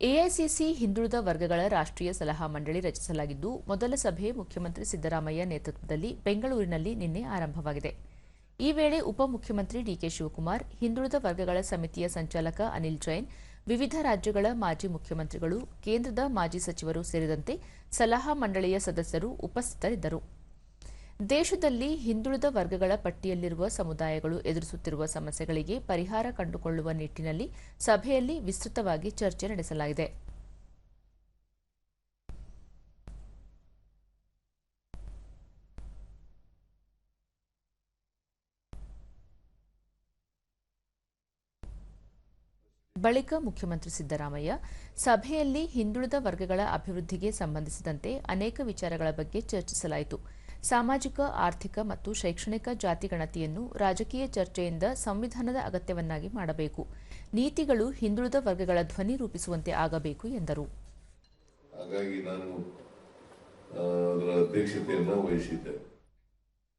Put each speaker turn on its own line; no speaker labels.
AICC ಹಿಂದುಳಿದ ವರ್ಗಗಳ ರಾಷ್ಟ್ರೀಯ ಸಲಹಾ ಮಂಡಳಿ ರಚಿಸಲಾಗಿದ್ದು, ಮೊದಲ ಸಭೆ ಮುಖ್ಯಮಂತ್ರಿ ಸಿದ್ದರಾಮಯ್ಯ ನೇತೃತ್ವದಲ್ಲಿ ಬೆಂಗಳೂರಿನಲ್ಲಿ ನಿನ್ನೆ ಆರಂಭವಾಗಿದೆ. ಈ ವೇಳೆ ಉಪಮುಖ್ಯಮಂತ್ರಿ ಡಿಕೆ ಶಿವಕುಮಾರ್, ಹಿಂದುಳಿದ ವರ್ಗಗಳ ಸಮಿತಿಯ ಸಂಚಾಲಕ ಅನಿಲ್ ಜೈನ್, ವಿವಿಧ ರಾಜ್ಯಗಳ ಮಾಜಿ ಮುಖ್ಯಮಂತ್ರಿಗಳು, ಕೇಂದ್ರದ ಮಾಜಿ ಸಚಿವರು ಸೇರಿದಂತೆ ಸಲಹಾ ಮಂಡಳಿಯ ಸದಸ್ಯರು ಉಪಸ್ಥಿತರಿದ್ದರು. ದೇಶದಲ್ಲಿ ಹಿಂದುಳಿದ ವರ್ಗಗಳ ಪಟ್ಟಿಯಲ್ಲಿರುವ ಸಮುದಾಯಗಳು ಎದುರಿಸುತ್ತಿರುವ ಸಮಸ್ಯೆಗಳಿಗೆ ಪರಿಹಾರ ಕಂಡುಕೊಳ್ಳುವ ನಿಟ್ಟಿನಲ್ಲಿ ಸಭೆಯಲ್ಲಿ ವಿಸ್ತೃತವಾಗಿ ಚರ್ಚೆ ನಡೆಸಲಾಗಿದೆ. ಬಳಿಕ ಮುಖ್ಯಮಂತ್ರಿ ಸಿದ್ದರಾಮಯ್ಯ, ಸಭೆಯಲ್ಲಿ ಹಿಂದುಳಿದ ವರ್ಗಗಳ ಅಭಿವೃದ್ಧಿಗೆ ಸಂಬಂಧಿಸಿದಂತೆ ಅನೇಕ ವಿಚಾರಗಳ ಬಗ್ಗೆ ಚರ್ಚಿಸಲಾಯಿತು. ಸಾಮಾಜಿಕ, ಆರ್ಥಿಕ ಮತ್ತು ಶೈಕ್ಷಣಿಕ ಜಾತಿಗಣತಿಯನ್ನು ರಾಜಕೀಯ ಚರ್ಚೆಯಿಂದ ಸಂವಿಧಾನದ ಅಗತ್ಯವನ್ನಾಗಿ ಮಾಡಬೇಕು. ನೀತಿಗಳು ಹಿಂದುಳಿದ ವರ್ಗಗಳ ಧ್ವನಿ ರೂಪಿಸುವಂತೆ ಆಗಬೇಕು ಎಂದರು.
ಹಾಗಾಗಿ ನಾನು ಅದರ ಅಧ್ಯಕ್ಷತೆಯನ್ನು